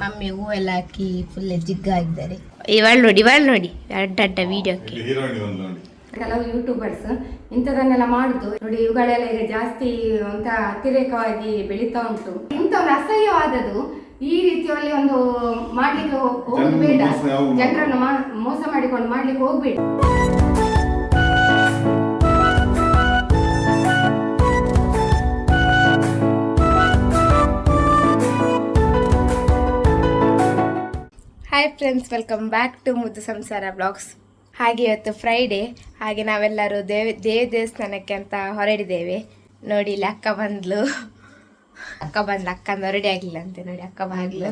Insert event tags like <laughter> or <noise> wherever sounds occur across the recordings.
Mummy ಹೂವೆಲ್ಲ ಹಾಕಿ full ಜಿಗ್ಗಾಗಿದ್ದಾರೆ. ಇವಾಗ ನೋಡಿ ಇವಾಗ ನೋಡಿ ಅಡ್ಡ ಅಡ್ಡ ವಿಡಿಯೋಕ್ಕೆ ಕೆಲವು ಯೂಟ್ಯೂಬರ್ಸ್ ಇಂಥದನ್ನೆಲ್ಲ ಮಾಡುದು. ನೋಡಿ ಇವುಗಳೆಲ್ಲ ಈಗ ಜಾಸ್ತಿ ಅಂತ ಅತಿರೇಕವಾಗಿ ಬೆಳೀತಾ ಉಂಟು. ಇಂಥ ಒಂದು ಅಸಹ್ಯವಾದದ್ದು ಈ ರೀತಿಯಲ್ಲಿ ಒಂದು ಮಾಡ್ಲಿಕ್ಕೆ ಹೋಗ್ಬೇಡ ಹೋಗುದು ಜನರನ್ನು ಮೋಸ ಮಾಡಿಕೊಂಡು ಮಾಡ್ಲಿಕ್ಕೆ ಹೋಗ್ಬೇಡ. Hi friends welcome back to Muddu Samsara blogs ಹಾಗೆ ಇವತ್ತು ಫ್ರೈಡೇ ಹಾಗೆ ನಾವೆಲ್ಲರೂ ದೇವ ದೇವ ದೇವಸ್ಥಾನಕ್ಕೆ ಅಂತ ಹೊರಡಿದ್ದೇವೆ. ನೋಡಿ ಇಲ್ಲಿ ಅಕ್ಕ ಬಂದ್ಲು. ಅಕ್ಕ ಬಂದ್ಲು ಅಕ್ಕಂದು ಹೊರಡಿ ಆಗಲಿಲ್ಲ ಅಂತೆ ನೋಡಿ ಅಕ್ಕ ಬಾಗ್ಲು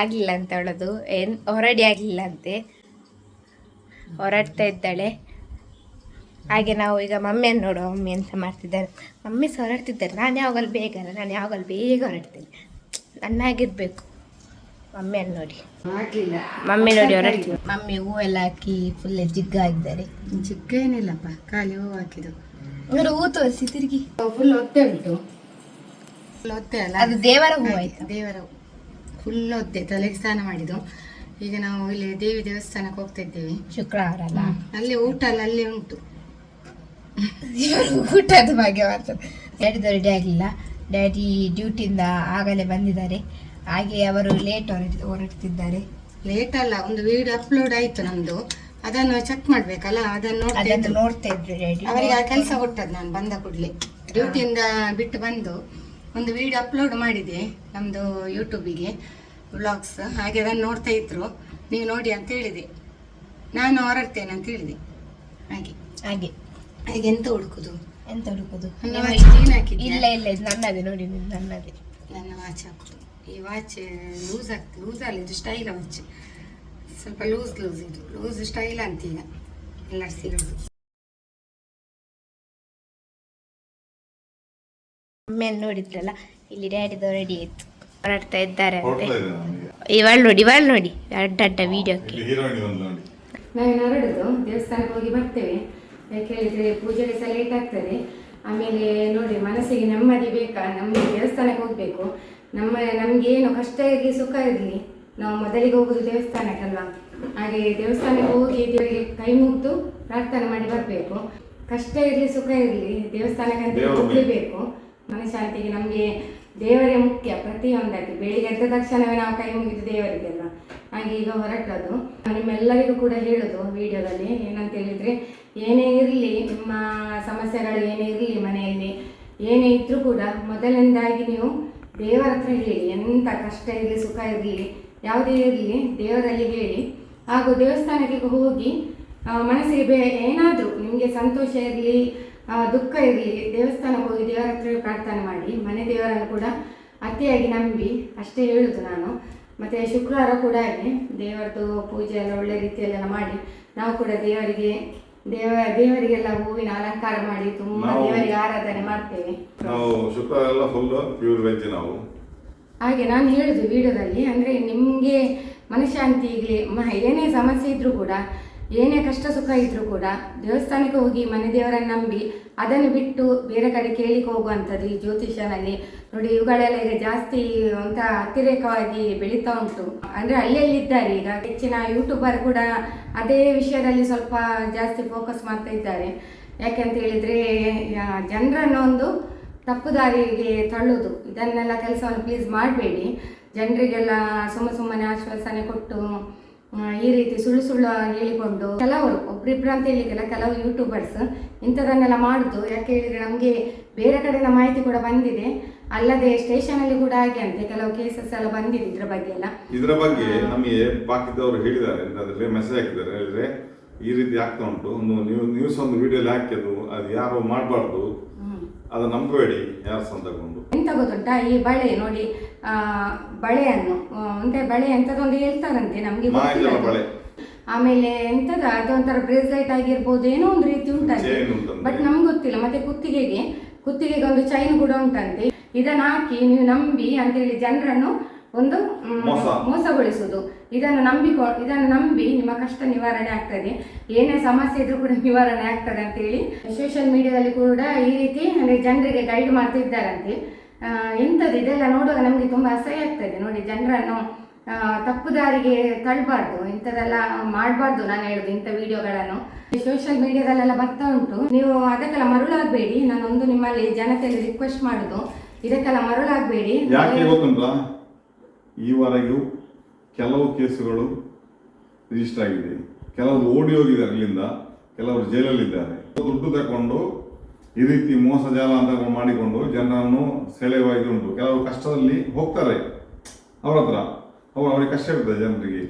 ಆಗಲಿಲ್ಲ ಅಂತ ಹೇಳೋದು ಏನು ಹೊರಡಿ ಆಗಲಿಲ್ಲ ಅಂತೆ. ಹೊರಡ್ತಾ ಇದ್ದಾಳೆ. ಹಾಗೆ ನಾವು ಈಗ ಮಮ್ಮಿಯನ್ನು ನೋಡುವ ಮಮ್ಮಿ ಅಂತ ಮಾಡ್ತಿದ್ದಾರೆ. ಮಮ್ಮಿ ಸಹ ಹೊರಡ್ತಿದ್ದಾರೆ. ನಾನು ಯಾವಾಗಲೂ ಬೇಗ ಅಲ್ಲ ನಾನು ಯಾವಾಗಲೂ ಬೇಗ ಹೊರಡ್ತೀನಿ. ನನ್ನಾಗಿರ್ಬೇಕು. ಮಮ್ಮಿಯನ್ನು ನೋಡಿ. ಮಮ್ಮಿ ನೋಡಿ ಅವ್ರ ಮಮ್ಮಿ ಹೂವೆಲ್ಲ ಹಾಕಿ ಫುಲ್ ಜಿಗ್ಗ ಹಾಕಿದ್ದಾರೆ. ಚಿಕ್ಕ ಏನಿಲ್ಲಪ್ಪ ಖಾಲಿ ಹೂವು ಹಾಕಿದ್ದು ಅಂದ್ರೆ ಹೂ ತೋರಿಸಿ ತಿರುಗಿ. ಫುಲ್ ಒತ್ತೆ ಉಂಟು. ಫುಲ್ ಒತ್ತೆ ಅಲ್ಲ? ಅದು ದೇವರ ಹೂ ಆಯ್ತಾ? ದೇವರ ಫುಲ್ ಒತ್ತೆ ತಲೆಗೆ ಸ್ನಾನ ಮಾಡಿದ್ದು. ಈಗ ನಾವು ಇಲ್ಲಿ ದೇವಿ ದೇವಸ್ಥಾನಕ್ಕೆ ಹೋಗ್ತಾ ಇದ್ದೇವೆ. ಶುಕ್ರವಾರ ಅಲ್ಲ? ಅಲ್ಲಿ ಊಟ ಅಲ್ಲ ಅಲ್ಲಿ ಉಂಟು. <laughs> ಊಟದ ಬಗ್ಗೆ ಮಾತಾಡ ಡ್ಯಾಡಿ ರೆಡಿ ಆಗಲಿಲ್ಲ. ಡ್ಯಾಡಿ ಡ್ಯೂಟಿಯಿಂದ ಆಗಲೇ ಬಂದಿದ್ದಾರೆ. ಹಾಗೆ ಅವರು ಲೇಟ್ ಹೊರಡ್ ಹೊರಡ್ತಿದ್ದಾರೆ. ಲೇಟ್ ಅಲ್ಲ ಒಂದು ವಿಡಿಯೋ ಅಪ್ಲೋಡ್ ಆಯ್ತು ನಮ್ದು. ಅದನ್ನು ಚೆಕ್ ಮಾಡ್ಬೇಕಲ್ಲ ಅದನ್ನು ನೋಡ್ತಾ ಅದನ್ನು ಇದ್ದು. ನೋಡ್ತಾ ಇದ್ರು ಡ್ಯಾಡಿ ಅವರಿಗೆ ಆ ಕೆಲಸ ಕೊಟ್ಟದ್ದು ನಾನು ಬಂದ ಕೂಡಲೇ. ಡ್ಯೂಟಿಯಿಂದ ಬಿಟ್ಟು ಬಂದು ಒಂದು ವಿಡಿಯೋ ಅಪ್ಲೋಡ್ ಮಾಡಿದೆ ನಮ್ಮದು ಯೂಟ್ಯೂಬಿಗೆ ವ್ಲಾಗ್ಸ್ ಹಾಗೆ ಅದನ್ನು ನೋಡ್ತಾ ಇದ್ರು. ನೀವು ನೋಡಿ ಅಂತ ಹೇಳಿದೆ. ನಾನು ಹೊರಡ್ತೇನೆ ಅಂತ ಹೇಳಿದೆ. ಹಾಗೆ. ಹಾಗೆ. ಹಾಗೆ ಎಂತ ಹುಡುಕುದು? ಎಂತ ಹುಡುಕುದು? ಇಲ್ಲ ಇಲ್ಲ ಇದು ನನ್ನದೇ ನೋಡಿ ಇದು ನನ್ನದೇ. ನನ್ನ ವಾಚ್ ಹಾಕುದು. ಈ ವಾಚ್ ಲೂಸ್ ಆಗ್ತದೆ ಲೂಸ್ ಅಲ್ಲ ಇದು ಸ್ಟೈಲ್ ವಾಚ್ ಸ್ವಲ್ಪ ಲೂಸ್ ಲೂಸ್ ಇದು. ಲೂಸ್ ಸ್ಟೈಲ್ ಅಂತೀಗ ಎಲ್ಲರೂ ಸಿಗೋದು. ಮೇಲೆ ನೋಡಿದ್ರಲ್ಲ ಇಲ್ಲಿ ಡ್ಯಾಡಿದು ರೆಡಿ ಆಯ್ತು. ಹೊರಡ್ತಾ ಇದ್ದಾರೆ ಅಂತೆ. ನೋಡಿ ಇವಾಗ ನೋಡಿ. ಅಡ್ಡ ಅಡ್ಡ ವಿಡಿಯೋಕ್ಕೆ ನಾವು ಹೊರಡುದು. ದೇವಸ್ಥಾನಕ್ಕೆ ಹೋಗಿ ಬರ್ತೇವೆ. ಯಾಕೆ ಹೇಳಿದ್ರೆ ಪೂಜೆಗೆ ಸಹ ಲೇಟ್ ಆಗ್ತದೆ. ಆಮೇಲೆ ನೋಡಿ ಮನಸ್ಸಿಗೆ ನೆಮ್ಮದಿ ಬೇಕಾ? ನಮಗೆ ದೇವಸ್ಥಾನಕ್ಕೆ ಹೋಗಬೇಕು. ನಮ್ಮ ನಮ್ಗೆ ಏನು ಕಷ್ಟ ಇರಲಿ ಸುಖ ಇರಲಿ ನಾವು ಮೊದಲಿಗೆ ಹೋಗುದು ದೇವಸ್ಥಾನಕ್ಕಲ್ವಾ? ಹಾಗೆ ದೇವಸ್ಥಾನಕ್ಕೆ ಹೋಗಿ ದೇವರಿಗೆ ಕೈ ಮುಗಿದು ಪ್ರಾರ್ಥನೆ ಮಾಡಿ ಬರಬೇಕು. ಕಷ್ಟ ಇರಲಿ ಸುಖ ಇರಲಿ ದೇವಸ್ಥಾನಕ್ಕೆ ಹೋಗಲೇಬೇಕು ಮನಃಶಾಂತಿಗೆ ನಮಗೆ ದೇವರೇ ಮುಖ್ಯ ಪ್ರತಿಯೊಂದಕ್ಕೆ ಬೆಳಿಗ್ಗೆ ಎದ್ದ ತಕ್ಷಣವೇ ನಾವು ಕೈ ಮುಗಿದು ದೇವರಿಗೆಲ್ಲ ಹಾಗೆ ಈಗ ಹೊರಟದು ನಿಮ್ಮೆಲ್ಲರಿಗೂ ಕೂಡ ಹೇಳೋದು ವಿಡಿಯೋದಲ್ಲಿ ಏನಂತ ಹೇಳಿದ್ರೆ ಏನೇ ಇರಲಿ ನಿಮ್ಮ ಸಮಸ್ಯೆಗಳು ಏನೇ ಇರಲಿ ಮನೆಯಲ್ಲಿ ಏನೇ ಇದ್ರೂ ಕೂಡ ಮೊದಲನೇದಾಗಿ ನೀವು ದೇವರ ಹತ್ರ ಹೇಳಿ ಎಂಥ ಕಷ್ಟ ಇರಲಿ, ಸುಖ ಇರಲಿ, ಯಾವುದೇ ಇರಲಿ, ದೇವರಲ್ಲಿ ಹೇಳಿ. ಹಾಗೂ ದೇವಸ್ಥಾನಕ್ಕೆ ಹೋಗಿ ಮನಸ್ಸಿಗೆ ಬೇ ಏನಾದರೂ ನಿಮಗೆ ಸಂತೋಷ ಇರಲಿ ದುಃಖ ಇರಲಿ, ದೇವಸ್ಥಾನಕ್ಕೆ ಹೋಗಿ ದೇವರ ಹತ್ರ ಪ್ರಾರ್ಥನೆ ಮಾಡಿ, ಮನೆ ದೇವರನ್ನು ಕೂಡ ಅತಿಯಾಗಿ ನಂಬಿ, ಅಷ್ಟೇ ಹೇಳುದು ನಾನು. ಮತ್ತೆ ಶುಕ್ರವಾರ ಕೂಡ ಹಾಗೆ ದೇವರದ್ದು ಪೂಜೆ ಎಲ್ಲ ಒಳ್ಳೆ ರೀತಿಯಲ್ಲೆಲ್ಲ ಮಾಡಿ, ನಾವು ಕೂಡ ದೇವರಿಗೆ ದೇವ ದೇವರಿಗೆಲ್ಲ ಹೂವಿನ ಅಲಂಕಾರ ಮಾಡಿ ತುಂಬಾ ನಾವು- ದೇವರಿಗೆ ಆರಾಧನೆ ಮಾಡ್ತೇವೆ. ನಾವು ಶುಕ್ರವಾರ ಎಲ್ಲ ಫುಲ್ ಪ್ಯೂರ್ ವೆಜ್ ನಾವು. ಹಾಗೆ ನಾನು ಹೇಳುದು ವಿಡಿಯೋದಲ್ಲಿ ಅಂದ್ರೆ ನಿಮಗೆ ಮನಃಶಾಂತಿಗೆ ಮ ಏನೇ ಸಮಸ್ಯೆ ಇದ್ರೂ ಕೂಡ ಏನೇ ಕಷ್ಟ ಸುಖ ಇದ್ರೂ ಕೂಡ ದೇವಸ್ಥಾನಕ್ಕೆ ಹೋಗಿ ಮನೆ ದೇವರನ್ನು ನಂಬಿ ಅದನ್ನು ಬಿಟ್ಟು ಬೇರೆ ಕಡೆ ಕೇಳಿಕ್ಕೆ ಹೋಗುವಂಥದ್ದು ಈ ಜ್ಯೋತಿಷ್ಯನಲ್ಲಿ. ನೋಡಿ, ಇವುಗಳೆಲ್ಲ ಈಗ ಜಾಸ್ತಿ ಅಂತ ಅತಿರೇಕವಾಗಿ ಬೆಳೀತಾ ಉಂಟು. ಅಂದರೆ ಅಲ್ಲಿಯಲ್ಲಿದ್ದಾರೆ ಈಗ? ಹೆಚ್ಚಿನ ಯೂಟ್ಯೂಬರ್ ಕೂಡ ಅದೇ ವಿಷಯದಲ್ಲಿ ಸ್ವಲ್ಪ ಜಾಸ್ತಿ ಫೋಕಸ್ ಮಾಡ್ತಾ ಇದ್ದಾರೆ. ಯಾಕೆಂತ ಹೇಳಿದರೆ ಜನರನ್ನು ಒಂದು ತಪ್ಪು ದಾರಿಗೆ ತಳ್ಳುವುದು ಇದನ್ನೆಲ್ಲ ಕೆಲಸವನ್ನು ಪ್ಲೀಸ್ ಮಾಡಬೇಡಿ. ಜನರಿಗೆಲ್ಲ ಸುಮ್ಮ ಸುಮ್ಮನೆ ಆಶ್ವಾಸನೆ ಕೊಟ್ಟು ಈ ರೀತಿ ಸುಳ್ಳು ಸುಳ್ಳು ಹೇಳಿಕೊಂಡು ಕೆಲವರು ಒಬ್ರಿಬ್ರು ಅಂತ ಹೇಳಿಕ್ಕಿಲ್ಲ ಕೆಲವು ಯೂಟ್ಯೂಬರ್ಸ್ ಇಂಥದನ್ನೆಲ್ಲ ಮಾಡುದು. ಯಾಕೆ ಹೇಳಿದರೆ ನಮಗೆ ಬೇರೆ ಕಡೆಯಿಂದ ಮಾಹಿತಿ ಕೂಡ ಬಂದಿದೆ. ಅಲ್ಲದೆ ಸ್ಟೇಷನಲ್ಲಿ ಕೂಡ ಹಾಗೆ ಅಂತೆ ಕೆಲವು ಕೇಸಸ್ ಎಲ್ಲ ಬಂದಿದೆ ಇದ್ರ ಬಗ್ಗೆ ಎಲ್ಲ. ಇದರ ಬಗ್ಗೆ ನಮಗೆ ಬಾಕಿದವರು ಹೇಳಿದ್ದಾರೆ ಅದರಲ್ಲಿ ಮೆಸೇಜ್ ಹಾಕಿದ್ದಾರೆ. ಹೇಳಿದ್ರೆ ಈ ರೀತಿ ಆಗ್ತಾ ಉಂಟು. ಒಂದು ನೀವು ನ್ಯೂಸ್ ಒಂದು ವಿಡಿಯೋಲಿ ಹಾಕಿದ್ದು ಅದು ಯಾರು ಮಾಡಬಾರ್ದು. ಅದು ನಂಬಬೇಡಿ ಯಾರು ಸಂತಕೊಂಡು ಎಂತ ಗೊತ್ತುಂಟಾ? ಈ ಬಳೆ ನೋಡಿ ಬಳೆಯನ್ನು ಅಂದ್ರೆ ಬಳೆ ಎಂತದೊಂದು ಹೇಳ್ತಾರಂತೆ ನಮ್ಗೆ ಗೊತ್ತಿಲ್ಲ. ಆಮೇಲೆ ಎಂತದ ಅದೊಂಥರ ಬ್ರೇಸ್ಲೈಟ್ ಆಗಿರ್ಬೋದು ಏನೋ ಒಂದು ರೀತಿ ಉಂಟಂತೆ. ಬಟ್ ನಮ್ಗೆ ಗೊತ್ತಿಲ್ಲ. ಮತ್ತೆ ಕುತ್ತಿಗೆಗೆ ಕುತ್ತಿಗೆಗೆ ಒಂದು ಚೈನ್ ಕೂಡ ಉಂಟಂತೆ. ಇದನ್ನ ಹಾಕಿ ನೀವು ನಂಬಿ ಅಂತೇಳಿ ಜನರನ್ನು ಒಂದು. ಮೋಸಗೊಳಿಸುವುದು ಇದನ್ನು ನಂಬಿಕೊ ಇದನ್ನು ನಂಬಿ ನಿಮ್ಮ ಕಷ್ಟ ನಿವಾರಣೆ ಆಗ್ತದೆ. ಏನೇ ಸಮಸ್ಯೆ ಇದ್ರೂ ಕೂಡ ನಿವಾರಣೆ ಆಗ್ತದೆ ಅಂತೇಳಿ ಸೋಷಿಯಲ್ ಮೀಡಿಯಾದಲ್ಲಿ ಕೂಡ ಈ ರೀತಿ ಅಂದ್ರೆ ಜನರಿಗೆ ಗೈಡ್ ಮಾಡ್ತಿದ್ದಾರಂತೆ. ಆ, ಎಂಥದ್ದು ಇದೆಲ್ಲ ನೋಡುವಾಗ ನಮಗೆ ತುಂಬ ಅಸಹ್ಯ ಆಗ್ತದೆ. ನೋಡಿ ಜನರನ್ನು ತಪ್ಪು ದಾರಿಗೆ ತಳ್ಳಬಾರ್ದು ಇಂಥದ್ದೆಲ್ಲ ಮಾಡಬಾರ್ದು ನಾನು ಹೇಳುದು ಇಂಥ ವಿಡಿಯೋಗಳನ್ನು. ಸೋಷಿಯಲ್ ಮೀಡಿಯಾದಲ್ಲೆಲ್ಲ ಬರ್ತಾ ಉಂಟು. ನೀವು ಅದಕ್ಕೆಲ್ಲ ಮರುಳಾಗಬೇಡಿ. ನಾನೊಂದು ನಿಮ್ಮಲ್ಲಿ ಜನತೆಯಲ್ಲಿ ರಿಕ್ವೆಸ್ಟ್ ಮಾಡುದು. ಇದಕ್ಕೆಲ್ಲ ಮರುಳಾಗಬೇಡಿ. ಈವರೆಗೂ ಕೆಲವು ಕೇಸುಗಳು ರಿಜಿಸ್ಟರ್ ಆಗಿದೆ. ಕೆಲವರು ಓಡಿ ಹೋಗಿದ್ದಾರೆ ಅಲ್ಲಿಂದ ಕೆಲವರು ಜೈಲಲ್ಲಿದ್ದಾರೆ ದುಡ್ಡು ತಕೊಂಡು ಈ ರೀತಿ ಮೋಸಜಾಲ ಅಂತ ಮಾಡಿಕೊಂಡು ಜನರನ್ನು ಸೆಳೆಯುವುದು ಉಂಟು. ಕೆಲವರು ಕಷ್ಟದಲ್ಲಿ ಹೋಗ್ತಾರೆ. ಅವ್ರ ಹತ್ರ. ಅವ್ರು ಅವ್ರಿಗೆ ಕಷ್ಟ ಇರ್ತದೆ ಜನರಿಗೆ.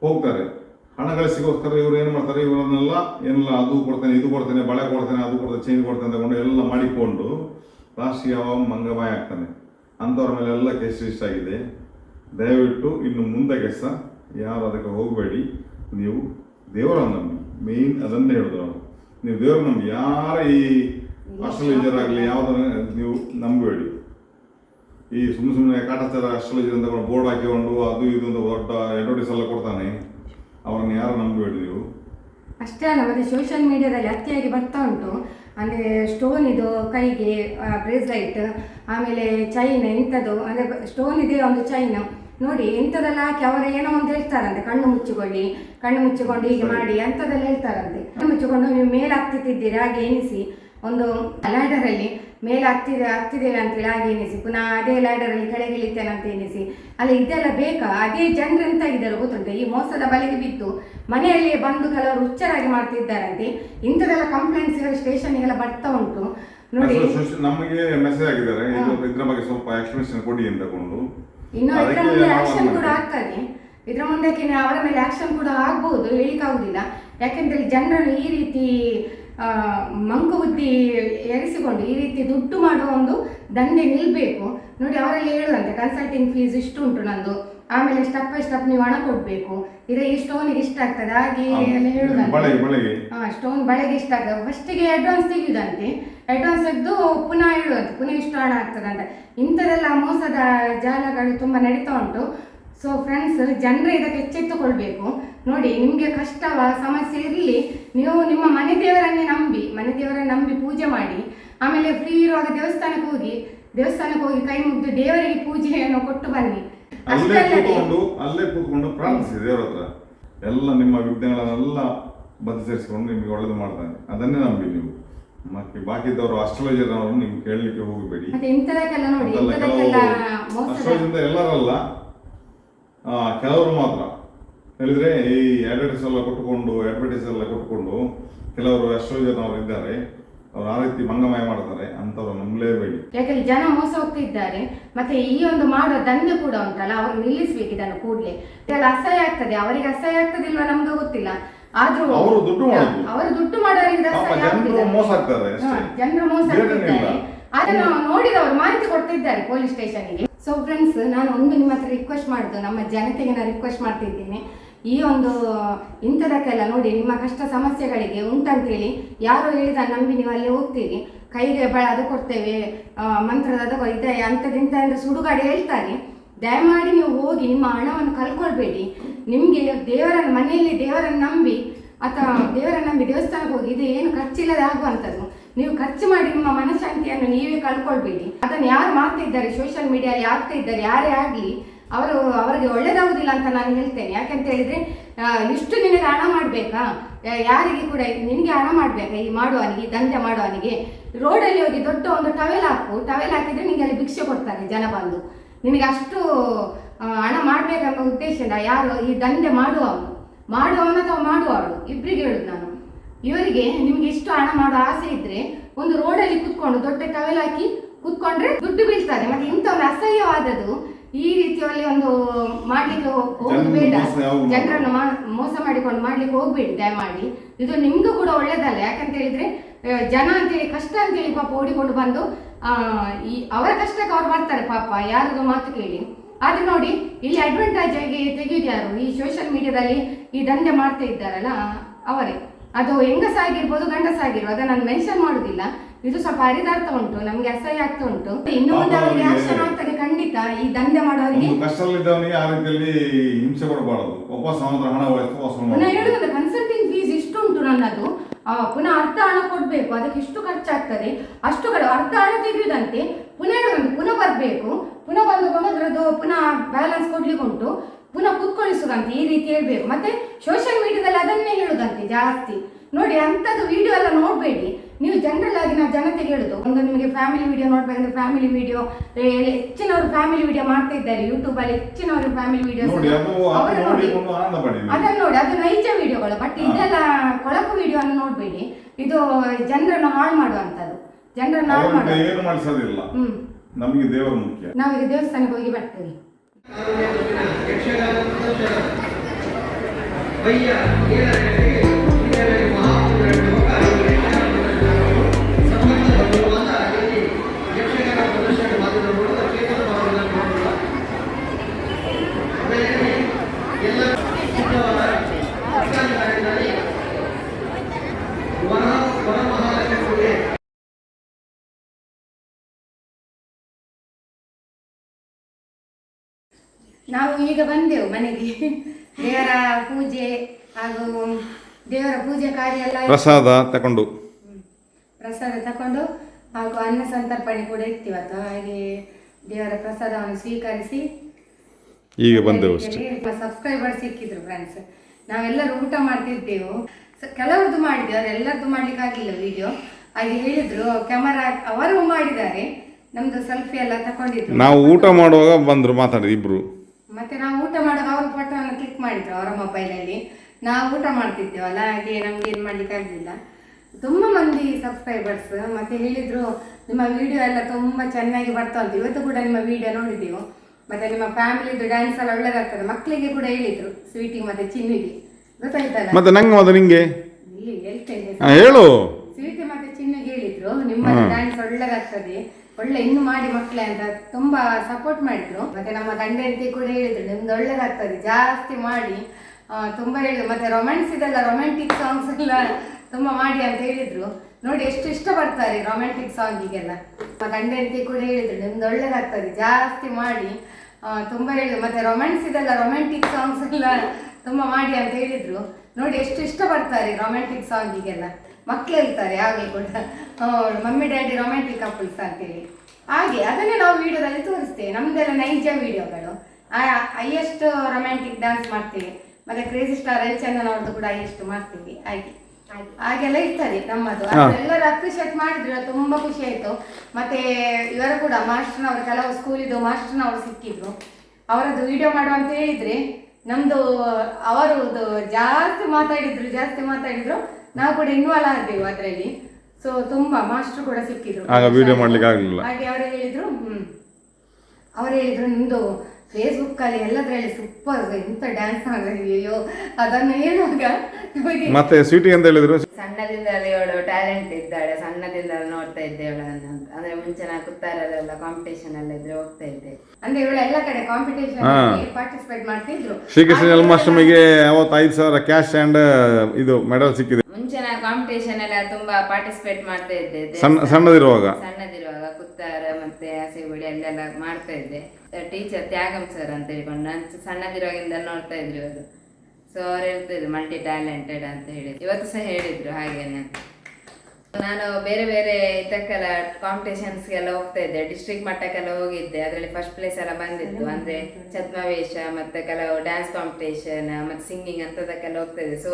ಹೋಗ್ತಾರೆ. ಹಣ ಗಳಿಸಿಗೋಸ್ಕರ ಇವರು ಏನು ಮಾಡ್ತಾರೆ? ಇವರನ್ನೆಲ್ಲ ಏನೆಲ್ಲ, ಅದು ಕೊಡ್ತೇನೆ, ಇದು ಕೊಡ್ತೇನೆ, ಬಳೆ ಕೊಡ್ತೇನೆ, ಅದು ಕೊಡ್ತೇನೆ ಚೇಂಜ್ ಕೊಡ್ತೇನೆ ತಗೊಂಡು ಎಲ್ಲ ಮಾಡಿಕೊಂಡು ರಾಷ್ಟ್ರೀಯ ಅವ ಮಂಗಮಾಯ ಆಗ್ತಾನೆ. ಅಂಥವ್ರ ಮೇಲೆ ಎಲ್ಲ ಕೇಸ್ ರಿಜಿಸ್ಟರ್ ಆಗಿದೆ. ದಯವಿಟ್ಟು ಇನ್ನು ಮುಂದೆ ಸಹ ಯಾರು ಅದಕ್ಕೆ ಹೋಗಬೇಡಿ. ನೀವು ದೇವರನ್ನು ನಂಬಿ. ಮೇನ್ ಅದನ್ನೇ ಹೇಳೋದು ನೀವು ದೇವರ ನಂಬಿ. ಯಾರ ಈ ಅಸ್ಟ್ರಾಲಜರ್ ಆಗಲಿ ಯಾವುದನ್ನು ನೀವು ನಂಬಬೇಡಿ. ಈ ಸುಮ್ಮನೆ ಸುಮ್ಮನೆ ಕಾಟಾಚಾರ ಅಸ್ಟ್ರಾಲಜರ್ ಅಂತ ಬೋರ್ಡ್ ಹಾಕಿಕೊಂಡು ಅದು ಇದು ಒಂದು ದೊಡ್ಡ ಅಡ್ವರ್ಟೈಸ್ ಎಲ್ಲ ಕೊಡ್ತಾನೆ. ಅವ್ರನ್ನ ಯಾರು ನಂಬಬೇಡಿ ನೀವು? ಅಷ್ಟೇ ಅಲ್ಲ ಮತ್ತೆ ಸೋಷಿಯಲ್ ಮೀಡಿಯಾದಲ್ಲಿ ಅತಿಯಾಗಿ ಬರ್ತಾ ಉಂಟು. ಅಂದರೆ ಸ್ಟೋನ್ ಇದು ಕೈಗೆ ಬ್ರೇಸ್ಲೈಟ್ ಆಮೇಲೆ ಚೈನ್ ಎಂಥದ್ದು ಅಂದರೆ ಸ್ಟೋನ್ ಇದೆ ಒಂದು ಚೈನ್ ನೋಡಿ ಎಂಥದೆಲ್ಲ ಹಾಕಿ ಅವರು ಏನೋ ಒಂದು ಹೇಳ್ತಾರಂತೆ ಕಣ್ಣು ಮುಚ್ಚಿಕೊಳ್ಳಿ ಕಣ್ಣು ಮುಚ್ಚಿಕೊಂಡು ಹೀಗೆ ಮಾಡಿ ಅಂಥದ್ದೆಲ್ಲ ಹೇಳ್ತಾರಂತೆ. ಕಣ್ಣು ಮುಚ್ಚಿಕೊಂಡು ನೀವು ಮೇಲೆ ಹಾಕ್ತಿದ್ದೀರಿ ಹಾಗೆ ಎನಿಸಿ ಒಂದು ಲ್ಯಾಡರಲ್ಲಿ ಮೇಲೆ ಹತ್ತಿದೆ ಹತ್ತಿದ್ದೇವೆ ಅಂತೇಳಿ ಹಾಗೆ ಎನಿಸಿ ಪುನಃ ಅದೇ ಲ್ಯಾಡರಲ್ಲಿ ಕೆಳಗೆ ಇಳಿತೇನೆ ಅಂತ ಎನಿಸಿ ಅಲ್ಲ ಇದೆಲ್ಲ ಬೇಕಾ? ಅದೇ ಜನರು ಎಂತಾಗಿದ್ದಾರೆ ಗೊತ್ತುಂಟು? ಈ ಮೋಸದ ಬಲೆಗೆ ಬಿದ್ದು ಮನೆಯಲ್ಲಿ ಬಂದು ಕೆಲವರು ಹುಚ್ಚರಾಗಿ ಮಾಡ್ತಿದ್ದಾರಂತೆ. ಇಂಥದೆಲ್ಲ ಕಂಪ್ಲೇಂಟ್ಸ್ ಸ್ಟೇಷನ್ಗೆಲ್ಲ ಬರ್ತಾ ಉಂಟು. ನೋಡಿ. ನಮಗೆ ಮೆಸೇಜ್ ಆಗಿದ್ದಾರೆ ಇದು ಇದ್ರ ಬಗ್ಗೆ ಸ್ವಲ್ಪ ಎಕ್ಸ್ಪ್ಲನೇಷನ್ ಕೊಡಿ ಅಂತ ಕೊಂಡು ಇನ್ನು ಇದರ ಮುಂದೆ ಆಕ್ಷನ್ ಕೂಡ. ಆಗ್ತದೆ. ಇದರ ಮುಂದೆ ಅವರ ಮೇಲೆ ಆಕ್ಷನ್ ಕೂಡ ಆಗ್ಬಹುದು ಹೇಳಿಕ್ಕಾಗುದಿಲ್ಲ ಯಾಕೆಂದ್ರೆ ಜನರನ್ನು ಈ ರೀತಿ ಮಂಕು ಬುದ್ಧಿ ಎರಿಸಿಕೊಂಡು ಈ ರೀತಿ ದುಡ್ಡು ಮಾಡುವ ಒಂದು ದಂಧೆ ನಿಲ್ಬೇಕು. ನೋಡಿ ಅವರಲ್ಲಿ ಹೇಳುವಂತೆ ಕನ್ಸಲ್ಟಿಂಗ್ ಫೀಸ್ ಇಷ್ಟು ಉಂಟು ನಂದು. ಆಮೇಲೆ ಸ್ಟೆಪ್ ಬೈ ಸ್ಟೆಪ್ ನೀವು ಹಣ ಕೊಡ್ಬೇಕು. ಇದೇ ಈ ಸ್ಟೋನಿಗೆ ಇಷ್ಟ ಆಗ್ತದೆ ಹಾಗೆ ಎಲ್ಲ ಹೇಳುದಂತೆ. ಹಾ ಸ್ಟೋನ್ ಬಳೆಗೆ ಇಷ್ಟ ಆಗ್ತದೆ. ಫಸ್ಟಿಗೆ ಅಡ್ವಾನ್ಸ್ ತೆಗೆಯುದಂತೆ. ಅಡ್ವಾನ್ಸ್ ತೆಗೆದು ಪುನಃ ಹೇಳುವಂತೆ ಪುನಃ ಇಷ್ಟು ಹಣ ಆಗ್ತದೆ ಅಂತ. ಇಂಥದೆಲ್ಲ ಮೋಸದ ಜಾಲಗಳು ತುಂಬಾ ನಡೀತಾ ಉಂಟು. ಸೊ ಫ್ರೆಂಡ್ಸ್ ಜನರು ಇದಕ್ಕೆ ಎಚ್ಚೆತ್ತುಕೊಳ್ಬೇಕು. ನೋಡಿ ನಿಮಗೆ ಕಷ್ಟವ ಸಮಸ್ಯೆ ಇರಲಿ. ನೀವು ನಿಮ್ಮ ಮನೆ ದೇವರನ್ನೇ ನಂಬಿ ಮನೆ ದೇವರನ್ನ ನಂಬಿ ಪೂಜೆ ಮಾಡಿ ಆಮೇಲೆ ಫ್ರೀ ಇರುವಾಗ ದೇವಸ್ಥಾನಕ್ಕೆ ಹೋಗಿ ದೇವಸ್ಥಾನಕ್ಕೆ ಹೋಗಿ ಕೈ ಮುಗಿದು ದೇವರಿಗೆ ಪೂಜೆಯನ್ನು ಕೊಟ್ಟು ಬನ್ನಿ. ಅಲ್ಲೇ ಕೂತ್ಕೊಂಡು ಅಲ್ಲೇ ಕೂತ್ಕೊಂಡು ಪ್ರಾರ್ಥಿಸಿ ದೇವರ ಹತ್ರ. ಎಲ್ಲ ನಿಮ್ಮ ವಿಘ್ನಗಳನ್ನೆಲ್ಲ ಬದಿಸರಿಸಿಕೊಂಡು ನಿಮಗೆ ಒಳ್ಳೇದು ಮಾಡ್ತಾನೆ. ಅದನ್ನೇ ನಂಬಿ ನೀವು. ಮತ್ತೆ ಬಾಕಿದವರು ಅಸ್ಟ್ರಾಲಜರ್ ಅವರು ನಿಮ್ಗೆ ಕೇಳಲಿಕ್ಕೆ ಹೋಗಬೇಡಿ. ಅಸ್ಟ್ರಾಲಜಿಂದ ಎಲ್ಲರಲ್ಲ ಆ, ಕೆಲವರು ಮಾತ್ರ. ಹೇಳಿದ್ರೆ ಈ ಅಡ್ವರ್ಟೈಸ್ ಎಲ್ಲ ಕೊಟ್ಟುಕೊಂಡು ಅಡ್ವರ್ಟೈಸ್ ಎಲ್ಲ ಕೊಟ್ಟುಕೊಂಡು ಕೆಲವರು ಅಸ್ಟ್ರಾಲಜರ್ನವರು ಇದ್ದಾರೆ. ಅವ್ರು ಆ ರೀತಿ ಮಂಗಮಯ ಮಾಡ್ತಾರೆ. ಅಂತವ್ರು ನಂಬಲೇಬೇಡಿ. ಯಾಕಂದ್ರೆ ಜನ ಮೋಸ ಹೋಗ್ತಿದ್ದಾರೆ. ಮತ್ತೆ ಈ ಒಂದು ಮಾಡೋ ದಂಧೆ ಕೂಡ ಉಂಟಲ್ಲ ಅವ್ರು ನಿಲ್ಲಿಸ್ಬೇಕು ಇದನ್ನು ಕೂಡಲೇ. ಇದೆಲ್ಲ ಅಸಹ್ಯ ಆಗ್ತದೆ. ಅವರಿಗೆ ಅಸಹ್ಯ ಆಗ್ತದಿಲ್ವಾ ನಮ್ಗೆ ಗೊತ್ತಿಲ್ಲ. ಆದ್ರೂ ಅವರು ದುಡ್ಡು ಮಾಡೋದು. ಅವರು ದುಡ್ಡು ಮಾಡೋರಿಗೆ ಅಸಹ್ಯ ಜನರು ಮೋಸ ಆಗ್ತಾರೆ ಅಷ್ಟೇ. ಜನರು ಮೋಸ ಬೇರೇನಿಲ್ಲ. ಆಗ್ತಿದ್ದಾರೆ. ಅದನ್ನು ನೋಡಿದವರು ಮಾಹಿತಿ ಕೊಡ್ತಿದ್ದಾರೆ ಪೊಲೀಸ್ ಸ್ಟೇಷನ್ಗೆ ಸೊ ಫ್ರೆಂಡ್ಸ್ ನಾನು ಒಂದು ನಿಮ್ಮ ಹತ್ರ ರಿಕ್ವೆಸ್ಟ್ ಮಾಡುದು. ನಮ್ಮ ಜನತೆಗೆ ನಾನು ರಿಕ್ವೆಸ್ಟ್ ಮಾಡ್ತಿದ್ದೀನಿ. ಈ ಒಂದು ಇಂಥದಕ್ಕೆಲ್ಲ ನೋಡಿ ನಿಮ್ಮ ಕಷ್ಟ ಸಮಸ್ಯೆಗಳಿಗೆ ಉಂಟಂತೇಳಿ ಯಾರು ಹೇಳಿದ ನಂಬಿ ನೀವು ಅಲ್ಲಿ ಹೋಗ್ತೀರಿ. ಕೈಗೆ ಬಳ ಅದು ಕೊಡ್ತೇವೆ ಮಂತ್ರದ ಅದು ಇದೆ ಅಂಥದಿಂತ ಅಂದರೆ ಸುಡುಗಾಡು ಹೇಳ್ತಾರೆ. ದಯಮಾಡಿ ನೀವು ಹೋಗಿ ನಿಮ್ಮ ಹಣವನ್ನು ಕಳ್ಕೊಳ್ಬೇಡಿ. ನಿಮಗೆ ದೇವರನ್ನು, ಮನೆಯಲ್ಲಿ ದೇವರನ್ನು ನಂಬಿ, ಅಥವಾ ದೇವರನ್ನ ನಂಬಿ ದೇವಸ್ಥಾನಕ್ಕೆ ಹೋಗಿ, ಇದು ಏನು ಖರ್ಚಿಲ್ಲದೆ ಆಗುವಂಥದ್ದು. ನೀವು ಖರ್ಚು ಮಾಡಿ ನಿಮ್ಮ ಮನಃಶಾಂತಿಯನ್ನು ನೀವೇ ಕಳ್ಕೊಳ್ಬೇಡಿ. ಅದನ್ನು ಯಾರು ಮಾಡ್ತಾ ಇದ್ದಾರೆ ಸೋಷಿಯಲ್ ಮೀಡಿಯಲ್ಲಿ ಆಗ್ತಾ ಇದ್ದಾರೆ, ಯಾರೇ ಆಗಲಿ. ಅವರು, ಅವರಿಗೆ ಒಳ್ಳೇದಾಗುದಿಲ್ಲ ಅಂತ ನಾನು ಹೇಳ್ತೇನೆ. ಯಾಕಂತ ಹೇಳಿದ್ರೆ ಇಷ್ಟು ನಿನಗೆ ಹಣ ಮಾಡಬೇಕಾ? ಯಾರಿಗೆ ಕೂಡ ನಿನಗೆ ಹಣ ಮಾಡಬೇಕಾ? ಈ ಮಾಡುವನಿಗೆ ಈ ದಂಧೆ ಮಾಡುವವನಿಗೆ? ರೋಡಲ್ಲಿ ಹೋಗಿ ದೊಡ್ಡ ಒಂದು ಟವೆಲ್ ಹಾಕು. ಟವೆಲ್ ಹಾಕಿದ್ರೆ ನಿಮಗೆ ಅಲ್ಲಿ ಭಿಕ್ಷೆ ಕೊಡ್ತಾರೆ ಜನ ಬಂದು. ನಿನಗೆ ಅಷ್ಟು ಹಣ ಹಣ ಉದ್ದೇಶ ಇಲ್ಲ. ಯಾರು ಈ ದಂಧೆ ಮಾಡುವವನು? ಮಾಡುವವನು ಅಥವಾ ಮಾಡುವವಳು? ಇಬ್ಬರಿಗೆ ಹೇಳುದು ನಾನು. ಇವರಿಗೆ ನಿಮ್ಗೆ ಇಷ್ಟು ಹಣ ಮಾಡೋ ಆಸೆ ಇದ್ರೆ ಒಂದು ರೋಡಲ್ಲಿ ಕುತ್ಕೊಂಡು ದೊಡ್ಡ ಟವೆಲ್ ಹಾಕಿ ಕುತ್ಕೊಂಡ್ರೆ ದುಡ್ಡು ಬೀಳ್ತಾರೆ ಮತ್ತೆ ಇಂಥ ಒಂದು ಅಸಹ್ಯವಾದದ್ದು ಈ ರೀತಿಯಲ್ಲಿ ಒಂದು ಮಾಡ್ಲಿಕ್ಕೆ ಹೋಗ್ಬೇಡ. ಜನರನ್ನು ಮೋಸ ಮಾಡಿಕೊಂಡು ಮಾಡ್ಲಿಕ್ಕೆ ಹೋಗ್ಬೇಡಿ ದಯಮಾಡಿ. ಇದು ನಿಮ್ಗೂ ಕೂಡ ಒಳ್ಳೇದಲ್ಲ. ಯಾಕಂತ ಹೇಳಿದ್ರೆ ಜನ ಅಂತೇಳಿ ಕಷ್ಟ ಅಂತೇಳಿ ಪಾಪ ಓಡಿಕೊಂಡು ಬಂದು ಆ, ಈ ಅವರ ಕಷ್ಟಕ್ಕೆ ಅವ್ರು ಬರ್ತಾರೆ ಪಾಪ ಯಾರಿಗು ಮಾತು ಕೇಳಿ. ಆದ್ರೆ ನೋಡಿ ಇಲ್ಲಿ ಅಡ್ವಾಂಟೇಜ್ ಆಗಿ ತೆಗೆಯುದು ಯಾರು? ಈ ಸೋಷಿಯಲ್ ಮೀಡಿಯಾದಲ್ಲಿ ಈ ದಂಧೆ ಮಾಡ್ತಾ ಇದ್ದಾರಲ್ಲ ಅವರೇ. ಅದು ಹೆಂಗಸಾಗಿರ್ಬೋದು ಗಂಡಸಾಗಿರ್ಬೋದು ಅದನ್ನ ನಾನು ಮೆನ್ಷನ್ ಮಾಡುದಿಲ್ಲ. ಇದು ಸ್ವಲ್ಪ ಹರಿದಾರ್ಥ ಉಂಟು ನಮ್ಗೆ ಅಸಹ್ಯ ಆಗ್ತಾ ಉಂಟು. ಇನ್ನು ಮುಂದೆ ಅವರಿಗೆ ಆಕ್ಷನ್ ಆಗ್ತದೆ ಖಂಡಿತ ಈ ದಂಧೆ ಮಾಡೋರಿಗೆ. ಕಷ್ಟದಲ್ಲಿದ್ದವನಿಗೆ ಆ ರೀತಿಯಲ್ಲಿ ಹಿಂಸೆ ಕೊಡಬಾರದು. ವಾಪಸ್ ಅವನ ಹಣ ವಾಪಸ್ ನಾನು ಹೇಳುದಲ್ಲ ಕನ್ಸಲ್ಟಿಂಗ್ ಫೀಸ್ ಇಷ್ಟು ಉಂಟು ನನ್ನದು. ಪುನಃ ಅರ್ಧ ಹಣ ಕೊಡ್ಬೇಕು ಅದಕ್ಕೆ ಇಷ್ಟು ಖರ್ಚಾಗ್ತದೆ. ಅಷ್ಟು ಅರ್ಧ ಹಣ ತೆಗೆಯುವುದಂತೆ ಪುನಃ ಹೇಳುವಂತೆ ಪುನಃ ಬರಬೇಕು. ಪುನಃ ಬಂದು ಬಂದ್ರದ್ದು ಪುನಃ ಬ್ಯಾಲೆನ್ಸ್ ಕೊಡ್ಲಿಕ್ಕೆ ಉಂಟು ಪುನಃ ಕುತ್ಕೊಳಿಸುದಂತೆ ಈ ರೀತಿ ಹೇಳ್ಬೇಕು. ಮತ್ತೆ ಸೋಷಿಯಲ್ ಮೀಡಿಯಾದಲ್ಲಿ ಅದನ್ನೇ ಹೇಳುದಂತೆ ಜಾಸ್ತಿ. ನೋಡಿ ಅಂಥದ್ದು ವಿಡಿಯೋ ಎಲ್ಲ ನೋಡಬೇಡಿ. ನೀವು ಜನರಲ್ ಆಗಿ ನಾವು ಜನತೆಗೆ ಹೇಳುದು. ಒಂದು ನಿಮಗೆ ಫ್ಯಾಮಿಲಿ ವಿಡಿಯೋ ನೋಡ್ಬೇಕಂದ್ರೆ ಫ್ಯಾಮಿಲಿ ವಿಡಿಯೋ ಹೆಚ್ಚಿನವರು ಫ್ಯಾಮಿಲಿ ವಿಡಿಯೋ ಮಾಡ್ತಾ ಇದ್ದಾರೆ ಯೂಟ್ಯೂಬ್ ಅಲ್ಲಿ ಹೆಚ್ಚಿನವರು ಫ್ಯಾಮಿಲಿ ವಿಡಿಯೋ. ಅದನ್ನ ನೋಡಿ ಅದು ನೈಜ ವಿಡಿಯೋಗಳು ಬಟ್ ಇದೆಲ್ಲ ಕೊಳಕು ವಿಡಿಯೋ ಅನ್ನು ನೋಡ್ಬೇಡಿ. ಇದು ಜನರನ್ನು ಹಾಳು ಮಾಡುವಂತದ್ದು ಜನರನ್ನು ಹಾಳು ಮಾಡುವ ಏನು ಮಾಡಿಸೋದಿಲ್ಲ. ಹ್ಮ್. ನಮಗೆ ದೇವರು ಮುಖ್ಯ. ನಾವೀಗ ದೇವಸ್ಥಾನಕ್ಕೆ ಹೋಗಿ ಬರ್ತೇವೆ. ನಾವು ಈಗ ಬಂದೆವು ಮನೆಗೆ. ದೇವರ ಪೂಜೆ ಹಾಗೂ ದೇವರ ಪೂಜೆ ಕಾರ್ಯ ಎಲ್ಲ ಪ್ರಸಾದ ತಕೊಂಡು. ಪ್ರಸಾದ ತಕೊಂಡು ಹಾಗೂ ಅನ್ನ ಸಂತರ್ಪಣೆ ಕೂಡ ಇತ್ತಿವತ್ತು ಹಾಗೆ ದೇವರ ಪ್ರಸಾದವನ್ನು ಸ್ವೀಕರಿಸಿ. ಈಗ ಬಂದೆವು ಸಬ್ಸ್ಕ್ರೈಬರ್ ಸಿಕ್ಕಿದ್ರು ಫ್ರೆಂಡ್ಸ್ ನಾವೆಲ್ಲರೂ ಊಟ ಮಾಡ್ತಿದ್ದೆವು. ಕೆಲವರದ್ದು ಮಾಡಿದೆ ಅವ್ರು ಎಲ್ಲರ್ದು ಮಾಡ್ಲಿಕ್ಕೆ ಆಗಿಲ್ಲ ವಿಡಿಯೋ ಹಾಗೆ ಹೇಳಿದ್ರು ಕ್ಯಾಮರಾ ಅವರು ಮಾಡಿದ್ದಾರೆ. ನಮ್ದು ಸೆಲ್ಫಿ ಎಲ್ಲ ತಕೊಂಡಿದ್ರು. ನಾವು ಊಟ ಮಾಡುವಾಗ ಬಂದ್ರು ಮಾತಾಡಿದ್ರು ಇಬ್ರು. ಮತ್ತೆ ನಾವು ಊಟ ಮಾಡುವ ಅವ್ರ ಫೋಟೋವನ್ನು ಕ್ಲಿಕ್ ಮಾಡಿದ್ರು ಅವರ ಮೊಬೈಲಲ್ಲಿ. ನಾವು ಊಟ ಮಾಡ್ತಿದ್ದೇವಲ್ಲ ಹಾಗೆ ನಮ್ಗೆ ಏನು ಮಾಡ್ಲಿಕ್ಕೆ ಆಗಲಿಲ್ಲ. ತುಂಬ ಮಂದಿ ಸಬ್ಸ್ಕ್ರೈಬರ್ಸ್ ಮತ್ತೆ ಹೇಳಿದ್ರು ನಿಮ್ಮ ವಿಡಿಯೋ ಎಲ್ಲ ತುಂಬ ಚೆನ್ನಾಗಿ ಬರ್ತಾ ಉಂಟು. ಇವತ್ತು ಕೂಡ ನಿಮ್ಮ ವಿಡಿಯೋ ನೋಡಿದ್ದೆವು ಮತ್ತೆ ನಿಮ್ಮ ಫ್ಯಾಮಿಲಿದು ಡ್ಯಾನ್ಸ್ ಎಲ್ಲ ಒಳ್ಳೆದಾಗ್ತದೆ. ಮಕ್ಕಳಿಗೆ ಕೂಡ ಹೇಳಿದ್ರು ಸ್ವೀಟಿಗೆ ಮತ್ತೆ ಚಿನ್ನಿಗೆ. ಗೊತ್ತಾಯ್ತಲ್ಲ? ಮತ್ತೆ ನಂಗೆ ಮತ್ತೆ ನಿಂಗೆ? ಇಲ್ಲಿ ಹೇಳ್ತೇನೆ. ಹೇಳು. ಸ್ವೀಟಿ ಮತ್ತೆ ಚಿನ್ನಿಗೆ ಹೇಳಿದ್ರು ನಿಮ್ಮ ಡ್ಯಾನ್ಸ್ ಒಳ್ಳೆದಾಗ್ತದೆ. ಒಳ್ಳೆ ಇನ್ನು ಮಾಡಿ ಮಕ್ಕಳೇ ಅಂತ ತುಂಬಾ ಸಪೋರ್ಟ್ ಮಾಡಿದ್ರು. ಮತ್ತೆ ನಮ್ಮ ಹೆಂಡತಿ ಕೂಡ ಹೇಳಿದ್ರು, ನಿಮ್ದು ಒಳ್ಳೇದಾಗ್ತದೆ, ಜಾಸ್ತಿ ಮಾಡಿ. ತುಂಬಾ ಹೇಳಿದ್ರು. ಮತ್ತೆ ರೊಮ್ಯಾನ್ಸ್ ಇದೆಲ್ಲ ರೊಮ್ಯಾಂಟಿಕ್ ಸಾಂಗ್ಸ್ ಎಲ್ಲ ತುಂಬಾ ಮಾಡಿ ಅಂತ ಹೇಳಿದ್ರು. ನೋಡಿ ಎಷ್ಟು ಇಷ್ಟ ಪಡ್ತಾರೆ ರೊಮ್ಯಾಂಟಿಕ್ ಸಾಂಗಿಗೆಲ್ಲ ನಮ್ಮ ಹೆಂಡತಿ ಕೂಡ ಹೇಳಿದ್ರು, ನಿಮ್ದು ಒಳ್ಳೇದಾಗ್ತದೆ, ಜಾಸ್ತಿ ಮಾಡಿ. ತುಂಬಾ ಹೇಳಿದ್ರು. ಮತ್ತೆ ರೊಮ್ಯಾನ್ಸ್ ಇದೆಲ್ಲ ರೊಮ್ಯಾಂಟಿಕ್ ಸಾಂಗ್ಸ್ ಎಲ್ಲ ತುಂಬಾ ಮಾಡಿ ಅಂತ ಹೇಳಿದ್ರು. ನೋಡಿ ಎಷ್ಟು ಇಷ್ಟ ರೊಮ್ಯಾಂಟಿಕ್ ಸಾಂಗಿಗೆಲ್ಲ ಮಕ್ಳು ಹೇಳ್ತಾರೆ ಹಾಗೆ ಕೂಡ. ಮಮ್ಮಿ ಡ್ಯಾಡಿ ರೊಮ್ಯಾಂಟಿಕ್ ಕಪಲ್ಸ್ ಅಂತೇಳಿ. ಹಾಗೆ ಅದನ್ನೇ ನಾವು ವಿಡಿಯೋದಲ್ಲಿ ತೋರಿಸ್ತೇವೆ. ನಮ್ದೆಲ್ಲ ನೈಜ ವಿಡಿಯೋಗಳು. ಹೈಯೆಸ್ಟ್ ರೊಮ್ಯಾಂಟಿಕ್ ಡ್ಯಾನ್ಸ್ ಮಾಡ್ತೇವೆ. ಮತ್ತೆ ಕ್ರೇಜಿ ಸ್ಟಾರ್ ಎಲ್ ಚಂದನ್ ಅವ್ರದ್ದು ಕೂಡ ಹೈಯೆಸ್ಟ್ ಮಾಡ್ತೀವಿ. ಹಾಗೆ. ಹಾಗೆಲ್ಲ ಇರ್ತದೆ ನಮ್ಮದು. ಎಲ್ಲರೂ ಅಪ್ರಿಶಿಯೇಟ್ ಮಾಡಿದ್ರು. ತುಂಬಾ ಖುಷಿ ಆಯ್ತು. ಮತ್ತೆ ಇವರು ಕೂಡ ಮಾಸ್ಟರ್ನವರು ಕೆಲವು ಸ್ಕೂಲಿದ್ದು ಮಾಸ್ಟರ್ನವರು ಸಿಕ್ಕಿದ್ರು. ಅವರದ್ದು ವಿಡಿಯೋ ಮಾಡುವ ಅಂತ ಹೇಳಿದ್ರೆ ನಮ್ದು ಅವರದ್ದು ಜಾಸ್ತಿ ಮಾತಾಡಿದ್ರು ಜಾಸ್ತಿ ಮಾತಾಡಿದ್ರು. ನಾವು ಕೂಡ ಇನ್ವಾಲ್ವ್ ಆದೆವು ಅದರಲ್ಲಿ. ಸೊ ತುಂಬಾ ಮಾಸ್ಟರ್ ಕೂಡ ಸಿಕ್ಕಿದ್ರು. ಆಗ ವಿಡಿಯೋ ಮಾಡ್ಲಿಕ್ಕೆ ಆಗಲಿಲ್ಲ. ಹಾಗೆ ಅವರು ಹೇಳಿದ್ರು ಹ್ಮ್. ಅವ್ರು ಹೇಳಿದ್ರು ನಿಮ್ದು ಫೇಸ್ಬುಕ್ ಅಲ್ಲಿ ಎಲ್ಲದ್ರಲ್ಲಿ ಸೂಪರ್ ಎಂತ ಡ್ಯಾನ್ಸ್ ಅಯ್ಯೋ ಅದನ್ನು ಹೇಳುವಾಗ ಮತ್ತೆ ಸ್ವೀಟಿ ಅಂತ ಹೇಳಿದ್ರು? ಸಣ್ಣದಿಂದಲೇ ಇವಳು ಟ್ಯಾಲೆಂಟ್ ಇದ್ದಾಳೆ ಸಣ್ಣದಿಂದಲೇ ನೋಡ್ತಾ ಇದ್ದೆ ಇವಳನ್ನು. ಅಂದ್ರೆ ಮುಂಚೆ ನಾ ಕುತ್ತಾರಲ್ಲೆಲ್ಲ ಕಾಂಪಿಟೇಷನ್ ಎಲ್ಲ ಇದ್ರೆ ಹೋಗ್ತಾ ಇದ್ದೆ. ಅಂದ್ರೆ ಇವಳು ಎಲ್ಲ ಕಡೆ ಕಾಂಪಿಟೇಷನ್. ಪಾರ್ಟಿಸಿಪೇಟ್ ಮಾಡ್ತಿದ್ರು. ಶ್ರೀಕೃಷ್ಣ ಜನ್ಮಾಷ್ಟಮಿಗೆ ಅವತ್ತು ಐದು ಸಾವಿರ ಕ್ಯಾಶ್ ಅಂಡ್ ಇದು ಮೆಡಲ್ ಸಿಕ್ಕಿದೆ. ಮುಂಚೆ ನಾ ಕಾಂಪಿಟೇಷನ್ ಎಲ್ಲ ತುಂಬಾ ಪಾರ್ಟಿಸಿಪೇಟ್ ಮಾಡ್ತಾ ಇದ್ದೆ. ಸಣ್ಣ ಸಣ್ಣದಿರುವಾಗ? ಸಣ್ಣದಿರುವಾಗ ಕುತ್ತಾರ ಮತ್ತೆ ಹಸಿಗುಡಿ ಅಲ್ಲೆಲ್ಲ ಮಾಡ್ತಾ ಇದ್ದೆ. ಟೀಚರ್ ತ್ಯಾಗಂ ಸರ್ ಅಂತ ಹೇಳ್ಕೊಂಡು ನಾನು ಸಣ್ಣದಿರುವಾಗಿಂದ ನೋಡ್ತಾ ಇದ್ರು ಇವರು ಸೊ ಅವ್ರು ಹೇಳ್ತಿದ್ರು ಮಲ್ಟಿ ಟ್ಯಾಲೆಂಟೆಡ್ ಅಂತ ಹೇಳಿ ಇವತ್ತು ಸಹ ಹೇಳಿದ್ರು ಹಾಗೇನೆ ನಾನು ಬೇರೆ ಬೇರೆ ಇದಕ್ಕೆಲ್ಲ ಕಾಂಪಿಟೇಷನ್ಸ್ಗೆಲ್ಲ ಹೋಗ್ತಾ ಇದ್ದೆ ಡಿಸ್ಟ್ರಿಕ್ಟ್ ಮಟ್ಟಕ್ಕೆಲ್ಲ ಹೋಗಿದ್ದೆ. ಅದರಲ್ಲಿ ಫಸ್ಟ್ ಪ್ಲೇಸ್ ಎಲ್ಲ ಬಂದಿತ್ತು. ಅಂದ್ರೆ ಛದ್ಮವೇಶ ಮತ್ತೆ ಕೆಲವು ಡ್ಯಾನ್ಸ್ ಕಾಂಪಿಟೇಷನ್ ಮತ್ತೆ ಸಿಂಗಿಂಗ್ ಅಂತದಕ್ಕೆಲ್ಲ ಹೋಗ್ತಾ ಇದ್ದೆ. ಸೊ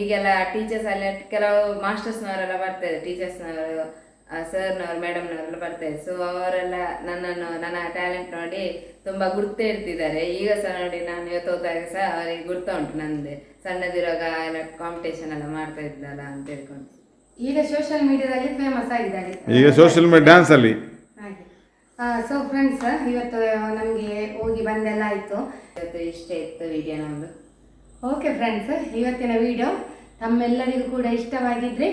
ಈಗೆಲ್ಲ ಟೀಚರ್ಸ್ ಅಲ್ಲಿ ಕೆಲವು ಮಾಸ್ಟರ್ಸ್ನವರೆಲ್ಲ ಬರ್ತಾ ಇದ್ದಾರೆ. ಟೀಚರ್ಸ್ನವರು ಸರ್ನವ್ರು ಮೇಡಮ್ನವರೆಲ್ಲ ಬರ್ತಾರೆ. ಸೊ ಅವರೆಲ್ಲ ನನ್ನನ್ನು ನನ್ನ ಟ್ಯಾಲೆಂಟ್ ನೋಡಿ ತುಂಬಾ ಗುರ್ತು ಇರ್ತಿದ್ದಾರೆ. ಈಗ ಸಹ ನೋಡಿ ನಾನು ಇವತ್ತು ಹೋದಾಗ ಸಹ ಅವರಿಗೆ ಗುರ್ತ ಉಂಟು ನಂದೆ. ಸಣ್ಣದಿರುವಾಗ ಎಲ್ಲ ಕಾಂಪಿಟೇಷನ್ ಎಲ್ಲ ಮಾಡ್ತಾ ಇದ್ದಲ್ಲ ಅಂತ ಹೇಳ್ಕೊಂಡು. ಈಗ ಸೋಷಿಯಲ್ ಮೀಡಿಯಾದಲ್ಲಿ ಫೇಮಸ್ ಆಗಿದ್ದಾರೆ ಈಗ ಸೋಷಿಯಲ್ ಮೀಡಿಯಾ ಡ್ಯಾನ್ಸ್ ಅಲ್ಲಿ. ಸೊ ಫ್ರೆಂಡ್ಸ್ ಇವತ್ತು ನಮಗೆ ಹೋಗಿ ಬಂದೆಲ್ಲ ಆಯ್ತು. ಇವತ್ತು ಇಷ್ಟೇ ಇತ್ತು ವಿಡಿಯೋ ನಮ್ಮದು ಓಕೆ ಫ್ರೆಂಡ್ಸ್ ಇವತ್ತಿನ ವಿಡಿಯೋ ತಮ್ಮೆಲ್ಲರಿಗೂ ಕೂಡ ಇಷ್ಟವಾಗಿದ್ರೆ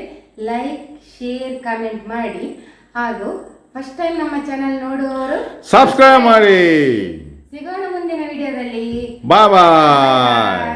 ಲೈಕ್ ಶೇರ್ ಕಮೆಂಟ್ ಮಾಡಿ. ಹಾಗೂ ಫಸ್ಟ್ ಟೈಮ್ ನಮ್ಮ ಚಾನೆಲ್ ನೋಡುವವರು ಸಬ್ಸ್ಕ್ರೈಬ್ ಮಾಡಿ. ಸಿಗೋಣ ಮುಂದಿನ ವಿಡಿಯೋದಲ್ಲಿ ಬಾಯ್ ಬಾಯ್